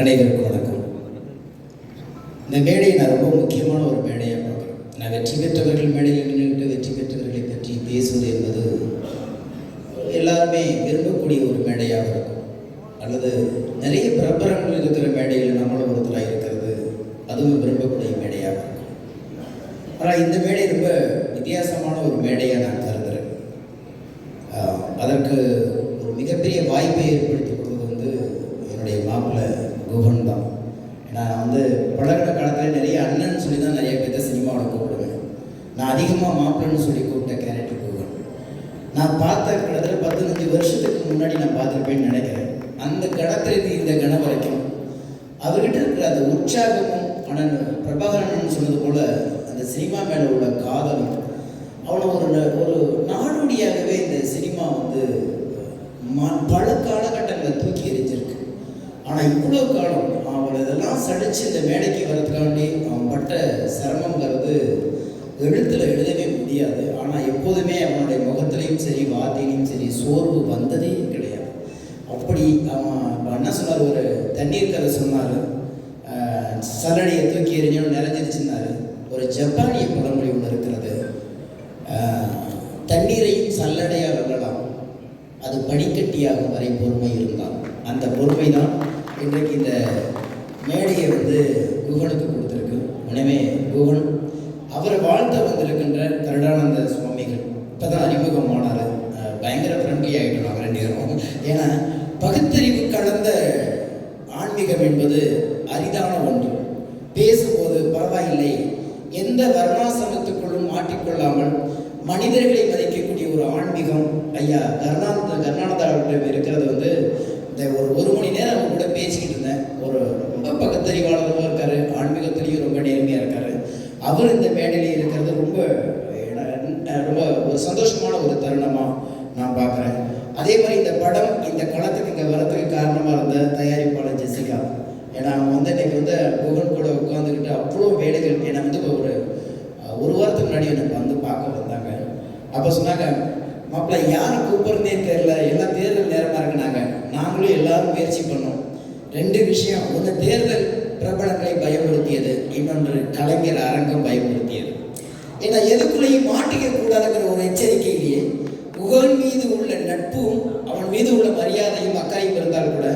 அனைவருக்கும் வணக்கம். இந்த மேடையை நான் ரொம்ப முக்கியமான ஒரு மேடையாக பார்க்குறேன். நான் வெற்றி பெற்றவர்கள் மேடையில் நின்றுட்டு வெற்றி பெற்றவர்களை பற்றி பேசுவது என்பது எல்லாருமே விரும்பக்கூடிய ஒரு மேடையாக இருக்கும். அல்லது நிறைய பிரபலங்கள் இருக்கிற மேடையில் நம்மளும் ஒருத்தராக இருக்கிறது அதுவும் விரும்பக்கூடிய மேடையாக இருக்கும். ஆனால் இந்த மேடை ரொம்ப வித்தியாசமான ஒரு மேடையாக நான் கருதுகிறேன் அதற்கு ஒரு மிகப்பெரிய வாய்ப்பை ஏற்படுத்தி கொடுத்தது வந்து என்னுடைய மாப்பிள்ளை குகன் தான் நான் வந்து பழகிற காலத்தில் நிறைய அண்ணன் சொல்லி தான் நிறைய பேர்த்த சினிமாவில் கூப்பிடுவேன். நான் அதிகமாக மாப்பிள்ளைன்னு சொல்லி கூப்பிட்ட கேரக்டர் குகன் நான் பார்த்த கிட்டத்தட்ட பதினஞ்சு வருஷத்துக்கு முன்னாடி நான் பார்த்துருப்பேன்னு நினைக்கிறேன். அந்த கணத்திலிருந்து இந்த கணம் வரைக்கும். அவர்கிட்ட இருக்கிற அந்த உற்சாகமும் அண்ணன் பிரபாகரன் சொன்னது போல் அந்த சினிமா மேலே உள்ள காதலும் அவ்வளோ ஒரு ந- ஒரு நாடோடியாகவே இந்த சினிமா வந்து ம- பல காலகட்டங்களை தூக்கி எரிஞ்சிருக்கு ஆனால் இவ்வளோ காலம் அவன் இதெல்லாம் சடிச்சு இந்த மேடைக்கு வரதுக்காண்டி அவன் பட்ட சிரமங்கிறது எழுத்தில் எழுதவே முடியாது. ஆனால் எப்போதுமே அவனுடைய முகத்திலையும் சரி வார்த்தையிலையும் சரி சோர்வு வந்ததே கிடையாது. அப்படி அவன் அவன் என்ன சொன்னார்? ஒரு தண்ணீர் கதை சொன்னார் சல்லடையை தூக்கி எறிஞ்சோம் நிறைஞ்சிருச்சுனாரு ஒரு ஜப்பானிய பழமொழி ஒன்று இருக்கிறது. தண்ணீரையும் சல்லடையாக வெல்லலாம். அது பனிக்கட்டியாகும் வரை பொறுமை இருக்கும் அந்த பொறுமை தான் இன்றைக்கு இந்த மேடையை வந்து குகனுக்கு கொடுத்துருக்கு. எனவே குகன் அவரை வாழ்த்த வந்திருக்கின்ற கருடானந்த சுவாமிகள். இப்போ தான் அறிமுகமானார் பயங்கர ஃப்ரெண்ட்லி ஆகிட்டோம் நாங்கள் ரெண்டு பேரும். ஏன்னா பகுத்தறிவு கலந்த ஆன்மீகம் என்பது அரிதான ஒன்று. பேசும்போது பரவாயில்லை. எந்த வர்ணாசனத்துக்குள்ளும் மாட்டிக்கொள்ளாமல் மனிதர்களை மதிக்கக்கூடிய ஒரு ஆன்மீகம். ஐயா கருணானந்த கருணானந்தா இருக்கிறது வந்து இந்த ஒரு ஒரு மணி நேரம் அவங்க கூட பேசிக்கிட்டு இருந்தேன். ஒரு ரொம்ப பகுத்தறிவாளரும் இருக்காரு ஆன்மீகத்திலையும் ரொம்ப நேர்மையாக இருக்காரு. அவர் இந்த மேடையில் இருக்கிறது ரொம்ப ரொம்ப ஒரு சந்தோஷமான ஒரு தருணமாக நான் பார்க்குறேன். அதே மாதிரி இந்த படம் இந்த களத்துக்கு இங்கே வரதுக்கு காரணமாக இருந்த தயாரிப்பாளர் ஜெசிகா. ஏன்னா அவங்க வந்து இன்னைக்கு வந்து புகழ் கூட உட்காந்துக்கிட்டு அவ்வளோ வேலைகள் என்னை வந்து இப்போ ஒரு ஒரு வாரத்துக்கு முன்னாடி எனக்கு வந்து பார்க்க வந்தாங்க. அப்போ சொன்னாங்க மாப்பிள்ளை யாரை கூப்பிட்றதே தெரில எல்லாம் தேர்தல் நேரமாக இருக்குனாங்க. நாங்களும் எல்லாரும் முயற்சி பண்ணோம். ரெண்டு விஷயம் ஒன்று தேர்தல் பிரபலங்களை பயமுறுத்தியது இன்னொன்று கலைஞர் அரங்கம் பயமுறுத்தியது. ஏன்னா எதுக்குள்ளேயும் மாட்டிக்க கூடாதுங்கிற ஒரு எச்சரிக்கையிலேயே புகழ் மீது உள்ள நட்பும் அவன் மீது உள்ள மரியாதையும் அக்கறையும் இருந்தால் கூட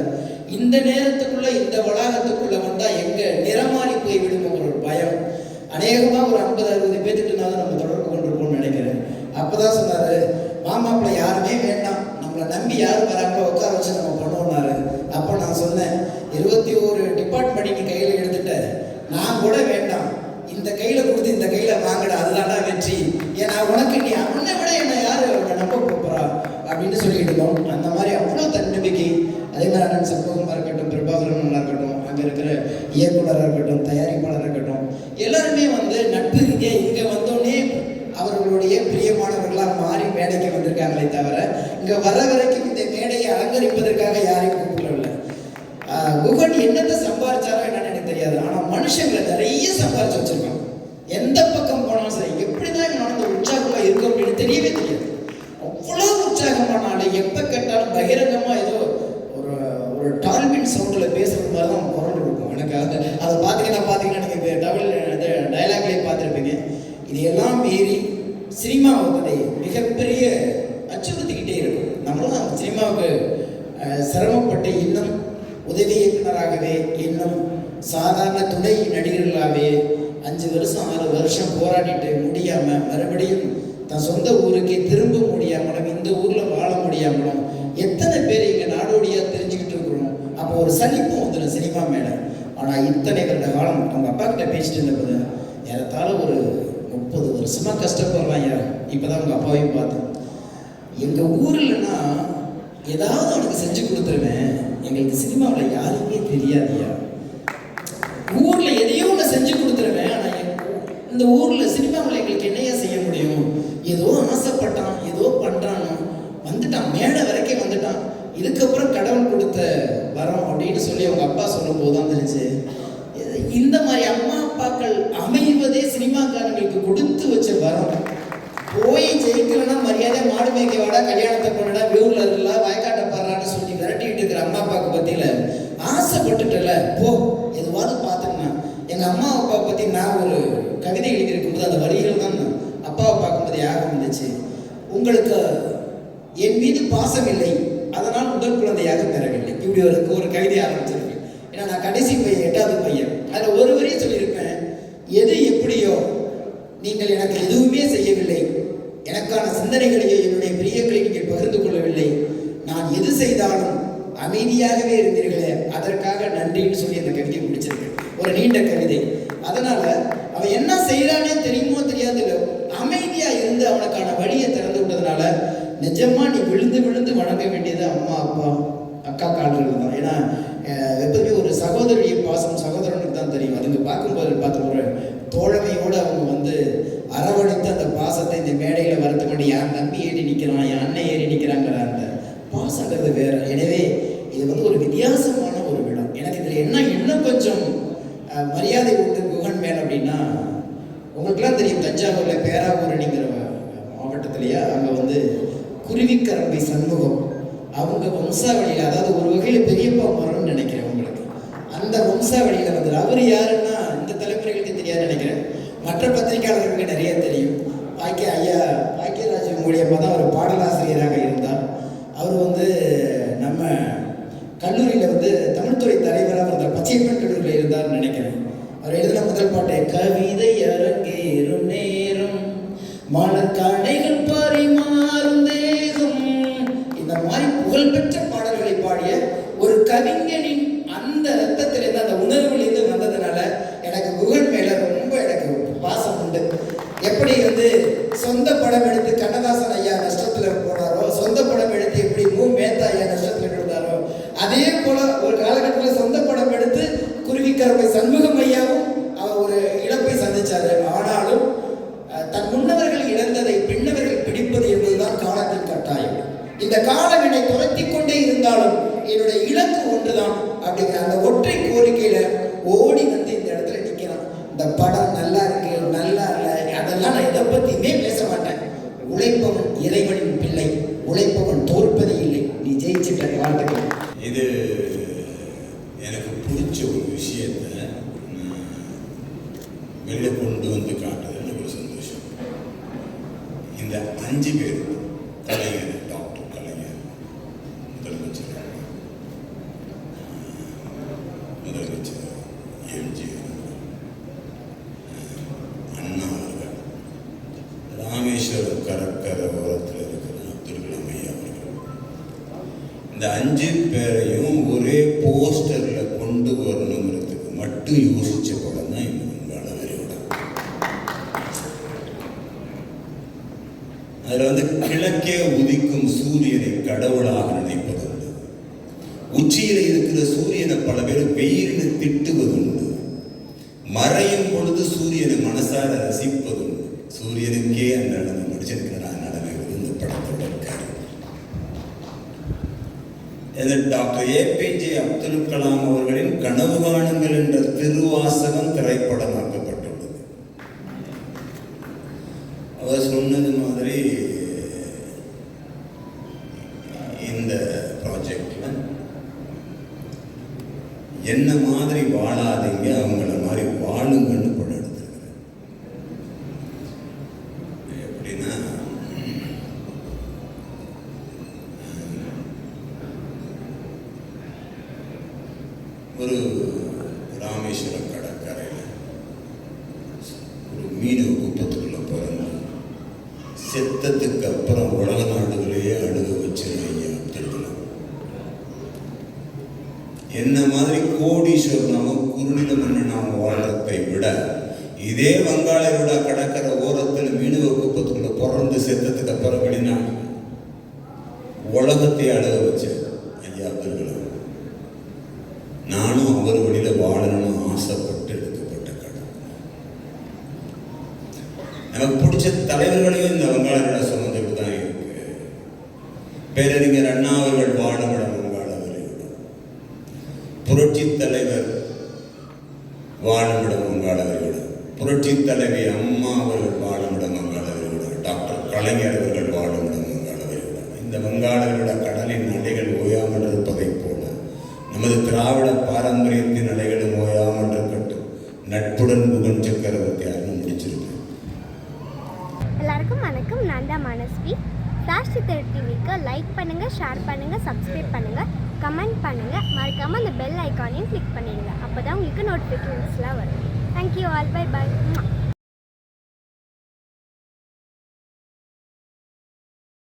இந்த நேரத்துக்குள்ள இந்த வளாகத்துக்குள்ள வந்தா எங்க நிறமாறி போய் விடுமோ ஒரு பயம் அநேகமா ஒரு ஐம்பது அறுபது பேர்த்துட்டுனாலும் நம்ம தொடர்பு கொண்டிருப்போம்னு நினைக்கிறேன். அப்பதான் சொன்னாரு மாமாப்பிள்ளை யாருமே வேண்டாம். நம்பி யார் வராங்களோ உட்கார வச்சு நம்ம பண்ணுவோம்னாரு. அப்போ நான் சொன்னேன் இருபத்தி ஒரு டிபார்ட்மெண்ட் நீ கையில் எடுத்துட்ட நான் கூட வேண்டாம். இந்த கையில் கொடுத்து இந்த கையில் வாங்கடா அதுதான்டா வெற்றி. ஏன்னா உனக்கு நீ அவனை விட என்ன யார் உன்னை நம்ப போறா அப்படின்னு சொல்லிட்டு இருந்தோம். அந்த மாதிரி அவ்வளோ தன்னம்பிக்கை. அதே மாதிரி அண்ணன் சண்முகமா இருக்கட்டும் பிரபாகரன் இருக்கட்டும் அங்கே இருக்கிற இயக்குனராக இருக்கட்டும் தயாரிப்பாளராக இருக்கட்டும் எல்லாருமே வந்து நட்பு இங்கே இங்கே வந்து இங்க வர வரைக்கும் இந்த மேடையை அலங்கரிப்பதற்காக யாரையும் கூப்பிடவில்லை. குகன் என்னத்தை சம்பாதிச்சாரோ என்னன்னு எனக்கு தெரியாது. ஆனா மனுஷங்களை நிறைய சம்பாதிச்சு வச்சிருக்காங்க எந்த பக்கம் போனாலும் சரி எப்படிதான் இவன் நடந்த உற்சாகமா இருக்கும் அப்படின்னு தெரியவே தெரியாது. அவ்வளவு உற்சாகமான ஆளு எப்ப கேட்டாலும் பகிரங்கமா ஏதோ ஒரு ஒரு டால்பின் சவுண்ட்ல பேசுறது மாதிரி தான் குரல் இருக்கும். எனக்கு அதை அதை பார்த்தீங்கன்னா பார்த்தீங்கன்னா நீங்க டபுள் இது டைலாக்லேயே பார்த்துருப்பீங்க. இது எல்லாம் மீறி சினிமா வந்ததை மிகப்பெரிய சாதாரண துணை நடிகர்களாகவே அஞ்சு வருஷம் ஆறு வருஷம் போராடிட்டு முடியாமல் மறுபடியும் தன் சொந்த ஊருக்கே திரும்ப முடியாமலும் இந்த ஊரில் வாழ முடியாமலும் எத்தனை பேர் இங்கே நாடோடியாக தெரிஞ்சுக்கிட்டு இருக்கிறோம்? அப்போ ஒரு சலிப்பும் வந்துடும் சினிமா மேலே. ஆனால் இத்தனை வருட காலம் அவங்க அப்பா கிட்ட பேசிட்டு இருந்தபோது ஏறத்தாழ ஒரு முப்பது வருஷமா கஷ்டப்படுறான் ஐயா. இப்பதான் உங்கள் அப்பாவையும் பார்த்தேன். எங்கள் ஊர்லன்னா ஏதாவது அவனுக்கு செஞ்சு கொடுத்துருவேன். எங்களுக்கு சினிமாவில் யாருமே தெரியாதியா இந்த ஊரில் சினிமாவில் எங்களுக்கு என்னையா செய்ய முடியும்? ஏதோ ஆசைப்பட்டான் ஏதோ பண்ணுறானோ வந்துட்டான் மேடை வரைக்கும் வந்துட்டான். இதுக்கப்புறம் கடவுள் கொடுத்த வரம் அப்படின்னு சொல்லி அவங்க அப்பா சொல்லும் போது தான் தெரிஞ்சு இந்த மாதிரி அம்மா அப்பாக்கள் அமைவதே சினிமாக்காரங்களுக்கு கொடுத்து வச்ச வரம். போய் ஜெயிக்கலன்னா மரியாதை மாடு மேய்க்க வாடா கல்யாணத்தை பண்ணுடா வியூவில் இருல வயக்காட்டை பாடுறான்னு சொல்லி விரட்டிட்டு இருக்கிற அம்மா அப்பாவுக்கு பற்றியில் ஆசைப்பட்டுட்டல போ எதுவாவது பார்த்துக்கணும் எங்கள் அம்மா அப்பா பற்றி நான் ஒரு இருக்கும்போது அந்த வரிகள் தான் அப்பாவை பார்க்கும்போது யாகம் வந்துச்சு. உங்களுக்கு என் மீது பாசம் இல்லை அதனால் முதல் குழந்தையாக பெறவில்லை. இப்படி ஒரு ஒரு கவிதை ஆரம்பிச்சிருக்கேன். ஏன்னா நான் கடைசி பையன் எட்டாவது பையன். அதில் ஒரு வரையும் சொல்லியிருப்பேன். எது எப்படியோ நீங்கள் எனக்கு எதுவுமே செய்யவில்லை. எனக்கான சிந்தனைகளையோ என்னுடைய பிரியங்களை நீங்கள் பகிர்ந்து கொள்ளவில்லை. நான் எது செய்தாலும் அமைதியாகவே இருந்தீர்களே அதற்காக நன்றின்னு சொல்லி அந்த கவிதையை முடிச்சிருக்கேன். ஒரு நீண்ட கவிதை. அதனால் அவன் என்ன செய்யறானே தெரியுமோ தெரியாது இல்லை அமைதியா இருந்து அவனுக்கான வழியை திறந்து விட்டதுனால நிஜமா நீ விழுந்து விழுந்து வணங்க வேண்டியது அம்மா அப்பா அக்கா கால்கள் தான். ஏன்னா எப்பவுமே ஒரு சகோதரிய பாசம் சகோதரனுக்கு தான் தெரியும். அதுங்க பார்க்கும்போது பார்த்த ஒரு தோழமையோடு அவங்க வந்து அரவணைத்து அந்த பாசத்தை இந்த மேடையில் வருத்த பண்ணி யார் நம்பி ஏறி நிற்கிறான் என் அண்ணன் ஏறி நிற்கிறாங்கிற அந்த பாசங்கிறது வேற. எனவே இது வந்து ஒரு வித்தியாசமான ஒரு விழா எனக்கு இதில் என்ன இன்னும் கொஞ்சம் அஹ், மரியாதை உண்டு குகன் மேல் அப்படின்னா உங்களுக்குலாம் தெரியும் தஞ்சாவூரில் அப்படிங்கிற மாவட்டத்திலேயே அங்கே வந்து குருவிக்கரம்பை சண்முகம் அவங்க வம்சாவளியில் அதாவது ஒரு வகையில் பெரியப்பா மரம்னு நினைக்கிறேன் உங்களுக்கு. அந்த வம்சாவளியில் வந்து அவர் யாருன்னா இந்த தலைமுறைகளுக்கு தெரியாது நினைக்கிறேன். மற்ற பத்திரிகையாளர்களுக்கு நிறைய தெரியும். பாக்கிய ஐயா பாக்கியராஜ் மூலியமாக தான் அவர் பாடலாசிரியராக இருந்தார். அவர் வந்து நம்ம கல்லூரியில் வந்து தமிழ்துறை தலைவராக இருந்தார் பச்சையப்பன் கல்லூரியில் இருந்தார்னு நினைக்கிறேன். அவர் எழுதின முதல் பாட்டை கவிதை அரங்கேறும் நேரம் மனத்தடைகள் பரிமாறும் தேகம். இந்த மாதிரி புகழ்பெற்ற பாடல்களை பாடிய ஒரு கவிஞனின் அந்த ரத்தத்திலிருந்து அந்த உணர்வுலேருந்து வந்ததுனால எனக்கு குகன் மேல ரொம்ப எனக்கு பாசம் உண்டு. எப்படி வந்து சொந்த படம் எடுத்து கண்ணதாசன் காலத்தின் கட்டாயம். இந்த காலம் என்னை துரத்தி கொண்டே இருந்தாலும் என்னுடைய இலக்கு ஒன்றுதான். அப்படிங்கிற அந்த ஒற்றை கோரிக்கையில ஓடி வந்து இந்த இடத்துல நிக்கிறான். இந்த படம் நல்லா இருக்கு நல்லா இல்லை அதெல்லாம் நான் இதை பத்தியுமே பேச மாட்டேன். உழைப்பவன் இறைவனின் பிள்ளை உழைப்பவன் தோற்பதே இல்லை. நீ ஜெயிச்சுட்ட வாழ்த்துக்கள். இது எனக்கு பிடிச்ச ஒரு விஷயத்தை நான் வெளில கொண்டு வந்து காட்டுறது எனக்கு ஒரு சந்தோஷம். இந்த அஞ்சு பேர் கலைஞர் டாக்டர் கலைஞர் முதலமைச்சர் முதலமைச்சர் எம்ஜிஆர் அண்ணா அவர்கள் ராமேஸ்வரம் கடற்கரை ஓரத்தில் இருக்கிற அப்துல் கலாம் ஐயா அவர்கள் இந்த அஞ்சு பேரையும் ஒரே போஸ்டர்ல கொண்டு வரணுங்கிறதுக்கு மட்டும் யோசிச்ச படம் தான் இந்த அதுல வந்து கிழக்கே உதிக்கும் சூரியனை கடவுளாக நினைப்பதுண்டு. உச்சியில இருக்கிற சூரியனை பல பேர் வெயில்னு திட்டுவதுண்டு. மறையும் பொழுது சூரியனை மனசார ரசிப்பதுண்டு. சூரியனுக்கே அந்த நடனை முடிச்சிருக்கிற இது டாக்டர் ஏபிஜே அப்துல் கலாம் அவர்களின் கனவு காணுங்கள் என்ற திருவாசகம் திரைப்படமாக்கப்பட்டுள்ளது. அவர் சொன்னது மாதிரி இந்த ப்ராஜெக்டில் என்ன மாதிரி வாழாதீங்க அவங்கள மாதிரி வாழுங்கன்னு ஒரு மீனவ குப்பத்துக்குள்ள பிறந்து செத்ததுக்கு அப்புறம் உலக நாடுகளையே அணுக வச்சிருக்க ஐயா அப்துல் கலாம் என்ன மாதிரி கோடீஸ்வரனாம குருநில மன்னனாம வாழ்றதை விட இதே வங்காள விழா கடற்கரை ஓரத்தில் மீனவ குப்பத்துக்குள்ள பிறந்து செத்ததுக்கு அப்புறம் வெளிநாடு. உலகத்தை அழக வச்ச ஐயா அப்துல் கலாம் நானும் அவர் வழியில வாழணும்னு ஆசைப்படுறேன் பிடிச்ச தலைவர்களையும் இந்த வங்காள விழா சுமந்துட்டு தான் இருக்கு. பேரறிஞர் அண்ணா அவர்கள் வாழுமிடம் வங்காள புரட்சி தலைவர் வாழுமிடம் வங்காள புரட்சி தலைவி அம்மா அவர்கள் வாழுமிடம் வங்காள டாக்டர் கலைஞர் அவர்கள் வாழுமிடம் வங்காள இந்த வங்காள கடலின் அலைகள் ஓயாமல் இருப்பதைப் போல நமது திராவிட பாரம்பரியத்தின் அலைகளும் ஓயாமல் இருக்கட்டும். நட்புடன் புகழ் சக்கரவர்த்தி அருண் வணக்கம் நான் தான் மனஸ்வி. சாஷ்டி தெரு டிவிக்கு லைக் பண்ணுங்கள் ஷேர் பண்ணுங்கள் சப்ஸ்கிரைப் பண்ணுங்கள் கமெண்ட் பண்ணுங்கள் மறக்காமல் அந்த பெல் ஐக்கானையும் கிளிக் பண்ணிடுங்க. அப்போ தான் உங்களுக்கு நோட்டிஃபிகேஷன்ஸ்லாம் வரும். Thank you all by by